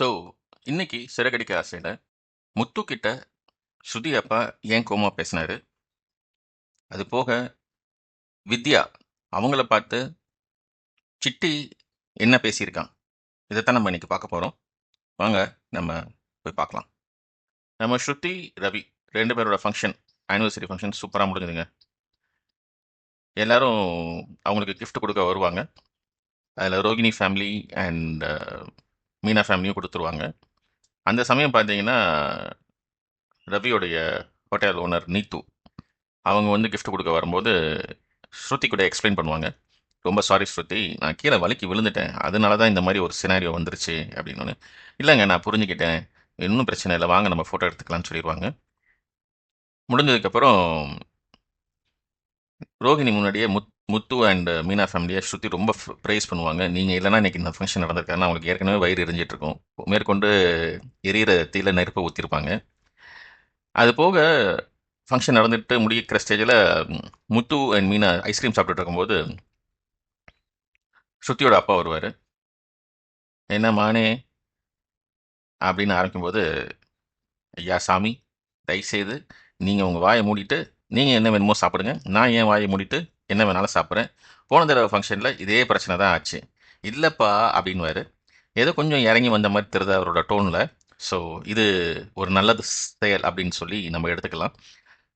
So, இன்னைக்கு சிறகடிக்க ஆசையில் முத்து கிட்ட ஸ்ருதி அப்பா ஏன் கோமா பேசினாரு? அது போக, வித்யா அவங்கள பார்த்து சிட்டி என்ன பேசியிருக்கான்? இதைத்தான் நம்ம இன்னைக்கு பார்க்க போகிறோம் வாங்க நம்ம போய் பார்க்கலாம். நம்ம ஸ்ருதி, ரவி ரெண்டு பேரோட ஃபங்க்ஷன் ஆனிவர்சரி ஃபங்க்ஷன் சூப்பராக முடிஞ்சுதுங்க எல்லாரும் அவங்களுக்கு கிஃப்ட் கொடுக்க வருவாங்க. அதில் ரோகிணி ஃபேமிலி அண்ட் மீனா ஃபேமிலியும் கொடுத்துருவாங்க அந்த சமயம் பார்த்தீங்கன்னா, ரவியோடைய ஹோட்டல் ஓனர் நீத்து, அவங்க வந்து கிஃப்ட் கொடுக்க வரும்போது, ஸ்ருதி கூட எக்ஸ்ப்ளைன் பண்ணுவாங்க. "ரொம்ப சாரி ஸ்ருதி, நான் கீழே வலிக்கு விழுந்துட்டேன். அதனால தான் இந்த மாதிரி ஒரு சினாரியோ வந்துருச்சு" அப்படின்னு இல்லைங்க நான் புரிஞ்சுக்கிட்டேன். இன்னும் பிரச்சனை இல்லை வாங்க நம்ம ஃபோட்டோ எடுத்துக்கலாம்னு" சொல்லிடுவாங்க முடிஞ்சதுக்கப்புறம் ரோகிணி முன்னாடியே முத் முத்து அண்ட் மீனா ஃபேமிலியை ஸ்ருதி ரொம்ப ப்ரைஸ் பண்ணுவாங்க. நீங்கள் இல்லைனா இன்னைக்கு இந்த ஃபங்க்ஷன் நடந்திருக்காதுன்னா, அவங்களுக்கு ஏற்கனவே வயிறு எரிஞ்சிட்ருக்கும் மேற்கொண்டு எரியிற தீயில நெருப்பை ஊற்றிருப்பாங்க அது போக ஃபங்க்ஷன் நடந்துட்டு முடிக்கிற ஸ்டேஜில் முத்து அண்ட் மீனா ஐஸ்கிரீம் சாப்பிட்டுட்டு இருக்கும்போது ஸ்ருதியோட அப்பா வருவார் "என்ன மானே" அப்படின்னு ஆரம்பிக்கும்போது, "ஐயா சாமி, தயவுசெய்து நீங்கள் உங்கள் வாயை மூடிட்டு, நீங்கள் என்ன வேணுமோ சாப்பிடுங்க. நான் என் வாயை மூடிட்டு என்ன வேணாலும் சாப்பிட்றேன் போன தடவை ஃபங்க்ஷனில் இதே பிரச்சனை தான் ஆச்சு." இல்லைப்பா அப்படின்வாரு ஏதோ கொஞ்சம் இறங்கி வந்த மாதிரி தெரியுது அவரோட டோனில் ஸோ, இது ஒரு நல்லது செயல் அப்படின்னு சொல்லி நம்ம எடுத்துக்கலாம்.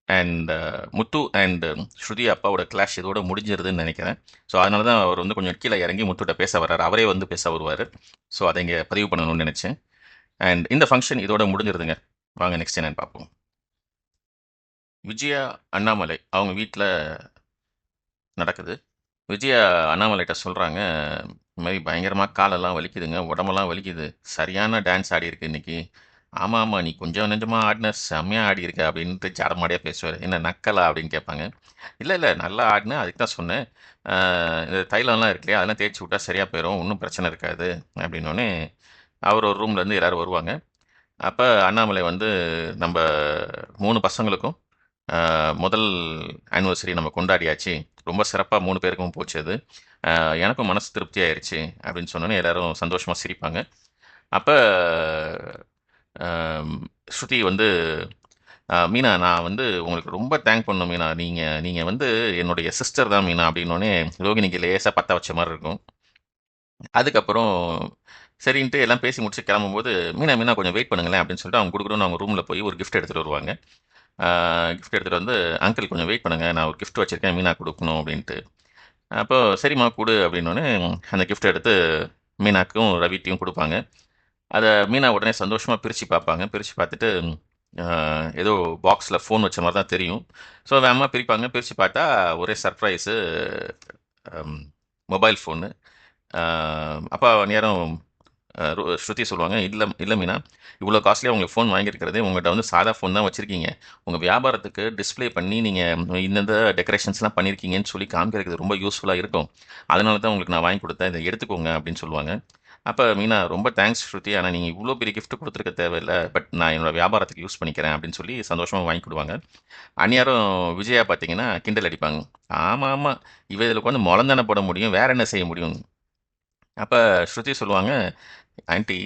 அண்ட் முத்து அண்ட் ஸ்ருதி அப்பாவோட கிளாஷ் இதோட முடிஞ்சிருதுன்னு நினைக்கிறேன் ஸோ, அதனால தான் அவர் வந்து கொஞ்சம் கீழே இறங்கி முத்துகிட்ட பேச வர்றாரு. அவரே வந்து பேச வருவார் ஸோ, அதை இங்கே பதிவு பண்ணணும்னு நினச்சேன் அண்ட் இந்த ஃபங்க்ஷன் இதோட முடிஞ்சிருதுங்க. வாங்க நெக்ஸ்ட் என்னன்னு பார்ப்போம். விஜயா, அண்ணாமலை அவங்க வீட்டில் நடக்குது. விஜயா அண்ணாமலைகிட்ட சொல்கிறாங்க "இந்த பயங்கரமாக காலெல்லாம் வலிக்குதுங்க. உடம்பெல்லாம் வலிக்குது. சரியான டான்ஸ் ஆடியிருக்கு இன்னைக்கு." ஆமாம் ஆமாம் நீ கொஞ்சம் நெஞ்சமாக ஆடின செம்மையா ஆடியிருக்க" அப்படின்ட்டு ஜாடமாடையா பேசுவார் "என்ன நக்கலா?" அப்படின்னு கேட்பாங்க. இல்லை இல்லை நல்லா ஆடினேன். அதுக்கு தான் சொன்னேன். இந்த தைலம்லாம் இருக்கு இல்லையா? அதெல்லாம் தேய்ச்சி விட்டா சரியாக போயிடும் ஒன்றும் பிரச்சனை இருக்காது." அப்படின்னோடனே அவர் ஒரு ரூம்லேருந்து எல்லாரும் வருவாங்க. அப்போ அண்ணாமலை வந்து, நம்ம மூணு பசங்களுக்கும் முதல் ஆனிவர்சரி நம்ம கொண்டாடியாச்சு. ரொம்ப சிறப்பாக மூணு பேருக்கும் போச்சு அது. எனக்கும் மனசு திருப்தி ஆயிடுச்சு அப்படின்னு சொன்னோனே எல்லாரும் சந்தோஷமாக சிரிப்பாங்க. அப்போ ஸ்ருதி வந்து, மீனா நான் வந்து உங்களுக்கு ரொம்ப தேங்க் பண்ணணும் மீனா. நீங்கள் நீங்கள் வந்து என்னுடைய சிஸ்டர் தான் மீனா." அப்படின்னோனே ரோகிணிக்கு லேசாக பற்ற வச்ச மாதிரி இருக்கும். அதுக்கப்புறம் சரின்ட்டு எல்லாம் பேசி முடிச்சு கிளம்பும்போது, "மீனா, மீனா கொஞ்சம் வெயிட் பண்ணுங்களேன்" அப்படின்னு சொல்லிட்டு அவங்க கொடுக்குறோன்னு அவங்க ரூமில் போய் ஒரு கிஃப்ட் எடுத்துகிட்டு வருவாங்க. கிஃப்ட் எடுத்துகிட்டு வந்து, "அங்கிள் கொஞ்சம் வெயிட் பண்ணுங்கள் நான் ஒரு கிஃப்ட் வச்சிருக்கேன். மீனா கொடுக்கணும் அப்படின்ட்டு. அப்போ, "சரிம்மா கொடு அப்படின்னோனே, அந்த கிஃப்ட் எடுத்து மீனாக்கும், ரவிட்டையும் கொடுப்பாங்க அதை மீனா உடனே சந்தோஷமாக பிரித்து பார்ப்பாங்க. பிரித்து பார்த்துட்டு, ஏதோ பாக்ஸில் ஃபோன் வச்ச மாதிரி தான் தெரியும். ஸோ, வேகமாக பிரிப்பாங்க. பிரித்து பார்த்தா ஒரே சர்ப்ரைஸு மொபைல் ஃபோனு. ஆ நேரம் ஸ்ருதி சொல்லுவாங்க, இல்லை இல்லை மீனா. இவ்வளோ காஸ்ட்லியாக உங்களுக்கு ஃபோன் வாங்கியிருக்கிறதே உங்கள்கிட்ட வந்து சாதா ஃபோன் தான் வச்சுருக்கீங்க உங்கள் வியாபாரத்துக்கு டிஸ்ப்ளே பண்ணி நீங்கள் இந்தந்த டெக்கரேஷன்ஸ்லாம் பண்ணியிருக்கீங்கன்னு சொல்லி காமிக்கிறதுக்கு ரொம்ப யூஸ்ஃபுல்லாக இருக்கும். அதனால தான் உங்களுக்கு நான் வாங்கி கொடுத்தேன் இதை எடுத்துக்கோங்க." அப்படின்னு சொல்லுவாங்க. அப்போ மீனா, "ரொம்ப தேங்க்ஸ் ஸ்ருதி. ஆனால் நீங்கள் இவ்வளோ பெரிய கிஃப்ட் கொடுத்துருக்க தேவையில்ல. பட் நான் என்னோடய வியாபாரத்துக்கு யூஸ் பண்ணிக்கிறேன்." அப்படின்னு சொல்லி சந்தோஷமாக வாங்கி கொடுவாங்க அந்நியாரும் விஜயா பார்த்தீங்கன்னா, கிண்டல் அடிப்பாங்க. ஆமாம் ஆமாம் இவ இதில் உட்காந்து மொளம் போட முடியும். வேறு என்ன செய்ய முடியும்?" அப்ப ஸ்ருதி சொல்லுவாங்க, ஆன்ட்டி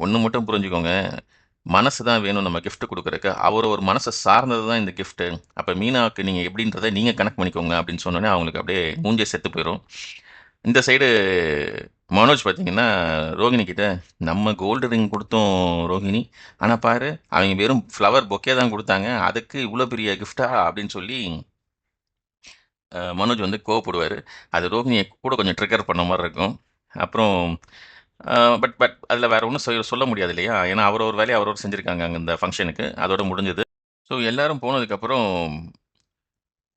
ஒண்ணு மட்டும் புரிஞ்சுக்கோங்க. மனசு தான் வேணும் நம்ம கிஃப்ட் குடுக்குறக்கு. அவரு ஒரு மனச சார்ந்தது தான் இந்த கிஃப்ட்டு. அப்ப மீனாவுக்கு நீங்க எப்படின்றத நீங்க கணக்கு பண்ணிக்கோங்க." அப்படின்னு சொன்னோனே அவங்களுக்கு அப்படியே மூஞ்சே செத்து போயிரும். இந்த சைடு மனோஜ் பார்த்தீங்கன்னா, ரோகிணி கிட்ட, "நம்ம கோல்டு ரிங் குடுத்தோம் ரோகிணி. ஆனா பாரு, அவைங்க வெறும் ஃப்ளவர் பொக்கே தான் குடுத்தாங்க. அதுக்கு இவ்ளோ பெரிய கிஃப்ட்டா?" அப்படின்னு சொல்லி அ மனோஜ் வந்து கோவப்படுவாரு. அது ரோகிணிய கூட கொஞ்சம் ட்ரிகர் பண்ண மாரி இருக்கும். அப்புறம் பட் பட் அதில் வேறு ஒன்றும் சொ சொல்ல முடியாது இல்லையா? ஏன்னா அவரவர் வேலையை அவரவர் செஞ்சுருக்காங்க அங்கே இந்த ஃபங்க்ஷனுக்கு அதோட முடிஞ்சது. ஸோ, எல்லாரும் போனதுக்கப்புறம்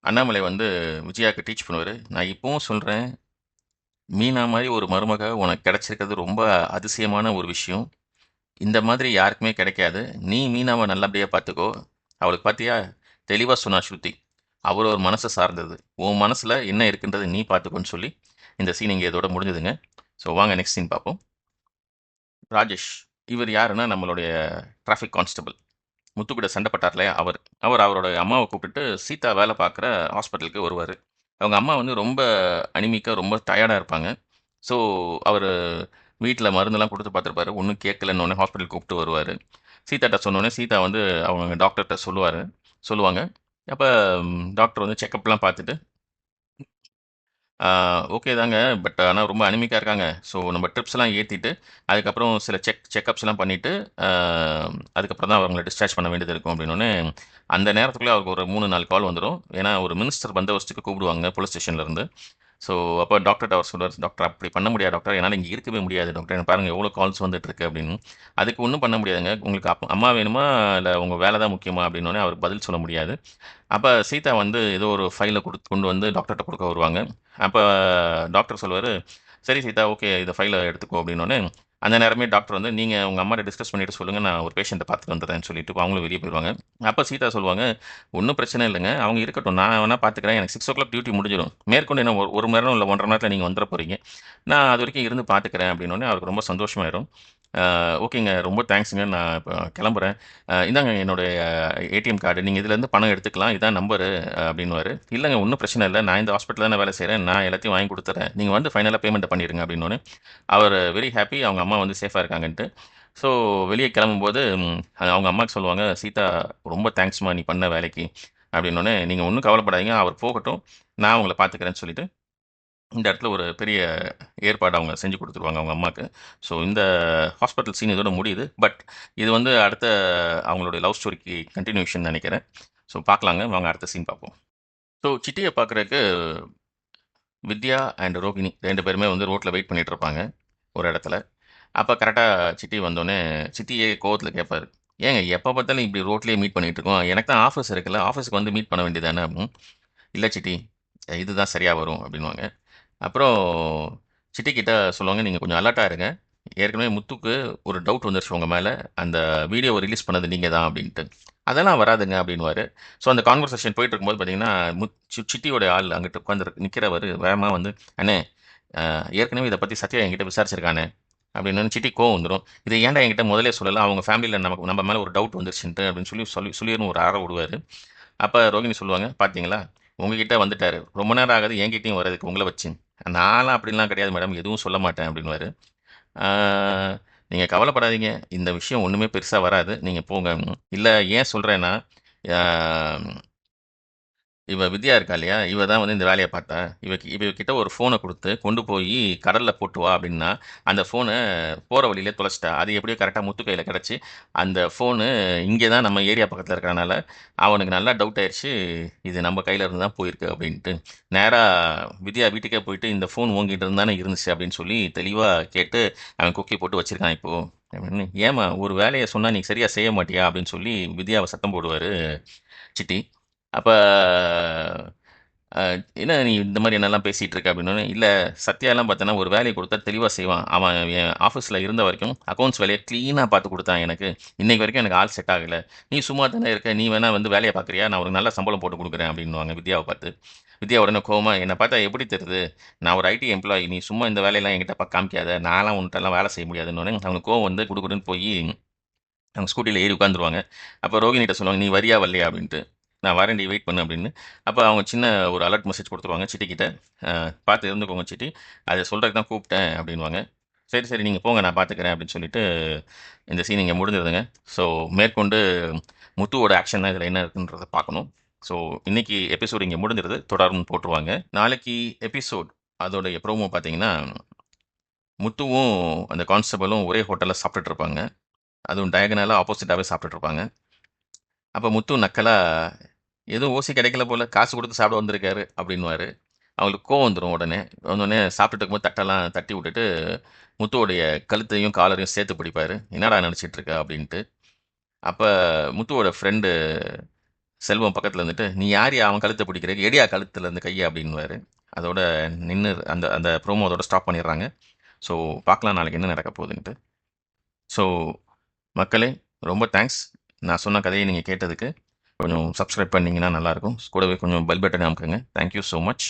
அண்ணாமலை வந்து விஜயாவுக்கு டீச் பண்ணுவார் "நான் இப்போவும் சொல்கிறேன் மீனா மாதிரி ஒரு மருமக உனக்கு கிடச்சிருக்கிறது ரொம்ப அதிசயமான ஒரு விஷயம். இந்த மாதிரி யாருக்குமே கிடைக்காது. நீ மீனாவை நல்லபடியாக பார்த்துக்கோ. அவளுக்கு பார்த்தியா? தெளிவாக சொன்னா ஸ்ருதி. அவர் ஒரு மனசை சார்ந்தது. உன் மனசில் என்ன இருக்குன்றது நீ பார்த்துக்கோன்னு" சொல்லி இந்த சீன் இங்கே இதோட முடிஞ்சதுங்க. ஸோ, வாங்க நெக்ஸ்ட் சீன் பார்ப்போம். ராஜேஷ். இவர் யாருன்னா, நம்மளுடைய டிராஃபிக் கான்ஸ்டபிள். முத்துக்கூட சண்டை சண்ட இல்லையா? அவர். அவர் அவரோட அம்மாவை கூப்பிட்டுட்டு சீதா வேலை பார்க்குற ஹாஸ்பிட்டலுக்கு வருவார் அவங்க அம்மா வந்து ரொம்ப அனிமிக்காக ரொம்ப டயர்டாக இருப்பாங்க. ஸோ, அவர் வீட்டில் மருந்தெல்லாம் கொடுத்து பார்த்துருப்பாரு ஒன்றும் கேட்கலன்னு ஹாஸ்பிட்டல் கூப்பிட்டு வருவார் சீதாட்ட சொன்னோடனே சீதா வந்து அவங்க டாக்டர்கிட்ட சொல்லுவார் சொல்லுவாங்க அப்போ டாக்டர் வந்து செக்கப்லாம் பார்த்துட்டு ஓகே தாங்க. பட் ஆனால் ரொம்ப அனிமிக்காக இருக்காங்க. ஸோ நம்ம ட்ரிப்ஸ்லாம் ஏற்றிட்டு அதுக்கப்புறம் சில செக் செக்கப்ஸ்லாம் பண்ணிவிட்டு அதுக்கப்புறம் தான் அவங்கள டிஸ்சார்ஜ் பண்ண வேண்டியது இருக்கும் அப்படின்னோடனே அந்த நேரத்துக்குள்ளே அவருக்கு ஒரு மூணு நாலு கால் வந்துடும் ஏன்னா ஒரு மினிஸ்டர் பந்தோபஸ்துக்கு கூப்பிடுவாங்க போலீஸ் ஸ்டேஷன்லேருந்து ஸோ அப்போ டாக்டர் அவர் சொல்லுவார் டாக்டர் அப்படி பண்ண முடியாது டாக்டர் என்னால் இங்கே இருக்கவே முடியாது டாக்டர் எனக்கு பாருங்கள் எவ்வளோ கால்ஸ் வந்துட்டுருக்கு அப்படின்னு. அதுக்கு ஒன்றும் பண்ண முடியாதுங்க. உங்களுக்கு அப்பா அம்மா வேணுமா? இல்லை உங்கள் வேலை தான் முக்கியமா? அப்படின்னோடனே அவருக்கு பதில் சொல்ல முடியாது. அப்போ சீதா வந்து ஏதோ ஒரு ஃபைலை கொடுத்து கொண்டு வந்து டாக்டர்கிட்ட கொடுக்க வருவாங்க. அப்போ டாக்டர் சொல்லுவார் சரி சீதா ஓகே இதை ஃபைலை எடுத்துக்கோ அப்படின்னோடனே அந்த நேரமே டாக்டர் வந்து நீங்கள் உங்கள் அம்மாட்ட டிஸ்கஸ் பண்ணிட்டு சொல்லுங்கள் நான் ஒரு பேஷண்ட்டை பார்த்துட்டு வந்துடுறேன்னு சொல்லிட்டு அவங்களும் வெளியே போயிடுவாங்க. அப்போ சீதா சொல்லுவாங்க ஒன்றும் பிரச்சனை இல்லைங்க அவங்க இருக்கட்டும். நான் வேணால் பார்த்துக்கிறேன். எனக்கு சிக்ஸ் ஓ கிளாக் டியூட்டி முடிஞ்சிடும். மேற்கொண்டு என்ன ஒரு ஒரு மணி நேரம் இல்லை ஒன்றரை நேரத்தில் நீங்கள் வந்துட போகிறீங்க நான் அது வரைக்கும் இருந்து பார்த்துக்கிறேன் அப்படின்னோடனே அவருக்கு ரொம்ப சந்தோஷமாயிடும். ஓகேங்க. ரொம்ப தேங்க்ஸுங்க. நான் இப்போ கிளம்புறேன். இந்தாங்க என்னுடைய ஏடிஎம் கார்டு. நீங்கள் இதுலேருந்து பணம் எடுத்துக்கலாம். இதான் நம்பரு அப்படின்னுவாரு. இல்லைங்க ஒன்றும் பிரச்சனை இல்லை. நான் இந்த ஹாஸ்பிட்டலில் தான் வேலை செய்கிறேன் நான் எல்லாத்தையும் வாங்கி கொடுத்துறேன். நீங்கள் வந்து ஃபைனலாக பேமெண்ட் பண்ணிடுங்க அப்படின்னோடனே அவர் வெரி ஹாப்பி. அவங்க அம்மா வந்து சேஃபாக இருக்காங்கன்ட்டு. ஸோ வெளியே கிளம்பும்போது அவங்க அம்மாவுக்கு சொல்லுவாங்க சீதா ரொம்ப தேங்க்ஸ்மா நீ பண்ண வேலைக்கு. அப்படின்னோடனே நீங்கள் ஒன்றும் கவலைப்படாதீங்க. அவர் போகட்டும். நான் உங்களை பார்த்துக்கிறேன்னு சொல்லிட்டு இந்த இடத்துல ஒரு பெரிய ஏற்பாடு அவங்க செஞ்சு கொடுத்துருவாங்க அவங்க அம்மாவுக்கு ஸோ இந்த ஹாஸ்பிட்டல் சீன் இதோட முடியுது. பட் இது வந்து அடுத்த அவங்களுடைய லவ் ஸ்டோரிக்கு கண்டினியூஷன் நினைக்கிறேன். ஸோ பார்க்கலாங்க. வாங்க அடுத்த சீன் பார்ப்போம். ஸோ சிட்டியை பார்க்குறதுக்கு வித்யா அண்ட் ரோகிணி ரெண்டு பேருமே வந்து ரோட்டில் வெயிட் பண்ணிகிட்டு இருப்பாங்க ஒரு இடத்துல. அப்போ கரெக்டாக சிட்டி வந்தோடனே சிட்டியே கோவத்தில் கேட்பாரு ஏங்க எப்போ பார்த்தாலும் இப்படி ரோட்லேயே மீட் பண்ணிட்டு இருக்கோம். எனக்கு தான் ஆஃபீஸ் இருக்குல்ல. ஆஃபீஸுக்கு வந்து மீட் பண்ண வேண்டியதானே அப்படின்னு இல்லை சிட்டி. இதுதான் சரியாக வரும். அப்படின்வாங்க அப்புறம் சிட்டி கிட்ட சொல்லுவாங்க நீங்கள் கொஞ்சம் அலர்ட்டாக இருங்க. ஏற்கனவே முத்துக்கு ஒரு டவுட் வந்துருச்சு உங்கள் மேலே. அந்த வீடியோவை ரிலீஸ் பண்ணது நீங்கள் தான் அப்படின்ட்டு. அதெல்லாம் வராதுங்க அப்படின்வாரு ஸோ அந்த கான்வர்சேஷன் போயிட்டு இருக்கும்போது பார்த்தீங்கன்னா முத் சிட்டியோட ஆள் அங்கிட்ட உட்காந்து நிற்கிறவர் வேகமாக வந்து அண்ணே ஏற்கனவே இதை பற்றி சத்யா என்கிட்ட விசாரிச்சிருக்கானே அப்படின்னு சிட்டி கோவம் வந்துடும் இதை ஏன்டா என்கிட்ட முதலே சொல்லலாம் அவங்க ஃபேமிலியில் நமக்கு நம்ம மேலே ஒரு டவுட் வந்துருச்சுன்ட்டு அப்படின்னு சொல்லி சொல்லி சொல்லிடணும் ஒரு ஆற விடுவார். அப்போ ரோகிணி சொல்லுவாங்க பார்த்தீங்களா உங்ககிட்ட வந்துட்டார். ரொம்ப நேரம் ஆகுது என்கிட்டையும் வர்றதுக்கு உங்களை வச்சு. நான்லாம் அப்படிலாம் கிடையாது மேடம். எதுவும் சொல்ல மாட்டேன் அப்படின்வாரு நீங்கள் கவலைப்படாதீங்க. இந்த விஷயம் ஒன்றுமே பெருசாக வராது. நீங்கள் போங்க. இல்லை ஏன் சொல்கிறேன்னா இவள் வித்யா இருக்கா இல்லையா? இவ தான் வந்து இந்த வேலையை பார்த்தா. இவ இவக்கிட்ட ஒரு ஃபோனை கொடுத்து கொண்டு போய் கடலில் போட்டு வா அப்படின்னா அந்த ஃபோனை போகிற வழியிலே தொலைச்சிட்டா. அது எப்படியோ கரெக்டாக முத்து கையில் கிடச்சி அந்த ஃபோனு இங்கே தான் நம்ம ஏரியா பக்கத்தில் இருக்கிறனால அவனுக்கு நல்லா டவுட் ஆயிடுச்சு இது நம்ம கையில் இருந்து தான் போயிருக்கு அப்படின்ட்டு. நேராக வித்யா வீட்டுக்கே போயிட்டு இந்த ஃபோன் ஓங்கிட்டு இருந்தானே இருந்துச்சு அப்படின்னு சொல்லி தெளிவாக கேட்டு அவன் குக்கி போட்டு வச்சுருக்கான் இப்போது அப்படின்னு ஏமா ஒரு வேலையை சொன்னால் நீ சரியாக செய்ய மாட்டியா? அப்படின்னு சொல்லி வித்யாவை சத்தம் போடுவார் சிட்டி அப்போ என்ன நீ இந்த மாதிரி என்னெல்லாம் பேசிகிட்டு இருக்க அப்படின்னு இல்லை சத்யாலாம் பார்த்தோன்னா ஒரு வேலையை கொடுத்தா தெளிவாக செய்வான். அவன் என் ஆஃபீஸில் இருந்த வரைக்கும் அக்கௌண்ட்ஸ் வேலையை க்ளீனாக பார்த்து கொடுத்தான் எனக்கு. இன்றைக்கு வரைக்கும் எனக்கு ஆள் செட் ஆகலை. நீ சும்மா தானே இருக்க நீ வேணால் வந்து வேலையை பார்க்குறியா? நான் ஒரு நல்ல சம்பளம் போட்டு கொடுக்குறேன் அப்படின்னுவாங்க வித்யாவை பார்த்து. வித்யா உடனே கோமா என்னை பார்த்தா எப்படி தெரியுது? நான் ஒரு ஐடி எம்ப்ளாயி நீ சும்மா இந்த வேலையெல்லாம் என்கிட்ட பா காமிக்காத. நான்லாம் உன்ட்டெல்லாம் வேலை செய்ய முடியாதுன்னு உடனே அவனுக்கு கோவம் வந்து கொடுக்குறேன்னு போய் அவங்க ஸ்கூட்டியில் ஏறி உட்காந்துருவாங்க அப்போ ரோகிணிகிட்ட சொல்லுவாங்க நீ வரியா வரலையா அப்படின்ட்டு. நான் வரேன் நீ வெயிட் பண்ணு அப்படின்னு. அப்போ அவங்க சின்ன ஒரு அலர்ட் மெசேஜ் கொடுத்துருவாங்க சிட்டிக்கிட்ட பார்த்து இருந்துக்கோங்க சிட்டி. அதை சொல்கிறதுக்கு தான் கூப்பிட்டேன் அப்படின்வாங்க சரி சரி நீங்கள் போங்க நான் பார்த்துக்கிறேன் அப்படின்னு சொல்லிட்டு இந்த சீன் இங்கே முடிஞ்சிருதுங்க ஸோ மேற்கொண்டு முத்துவோட ஆக்ஷன் தான் இதில் என்ன இருக்குன்றதை பார்க்கணும். ஸோ இன்றைக்கி எபிசோடு இங்கே முடிஞ்சிருது. தொடர்ந்து போட்டுருவாங்க. நாளைக்கு எபிசோட் அதோடைய ப்ரோமோ பார்த்தீங்கன்னா முத்துவும் அந்த கான்ஸ்டபிளும் ஒரே ஹோட்டலில் சாப்பிட்டுட்டு இருப்பாங்க. அதுவும் டயகனலாக ஆப்போசிட்டாகவே சாப்பிட்டுட்டு இருப்பாங்க. அப்போ முத்து நக்கலாக எதுவும் ஓசி கிடைக்கல போல காசு கொடுத்து சாப்பிட வந்திருக்காரு அப்படின்வாரு அவங்களுக்கு கோவம் வந்துடும் உடனே. வந்தோடனே சாப்பிட்டுட்டு இருக்கும்போது தட்டெல்லாம் தட்டி விட்டுட்டு முத்துவோடைய கழுத்தையும் காலரையும் சேர்த்து பிடிப்பார். என்னடா நினச்சிட்டு இருக்க? அப்படின்ட்டு. அப்போ முத்துவோட ஃப்ரெண்டு செல்வம் பக்கத்தில் இருந்துட்டு நீ யார் அவன் கழுத்தை பிடிக்கிற எடியா கழுத்தில் இருந்து கையை அப்படின்வாரு அதோட நின்று அந்த அந்த ப்ரோமோ அதோட ஸ்டாப் பண்ணிடுறாங்க. ஸோ பார்க்கலாம் நாளைக்கு என்ன நடக்க போகுதுன்ட்டு. ஸோ மக்களே ரொம்ப தேங்க்ஸ் நான் சொன்ன கதையை நீங்கள் கேட்டதுக்கு கொஞ்சம் சப்ஸ்கிரைப் பண்ணிங்கன்னா நல்லாயிருக்கும். கூடவே கொஞ்சம் bell button அமுக்குங்க. Thank you so much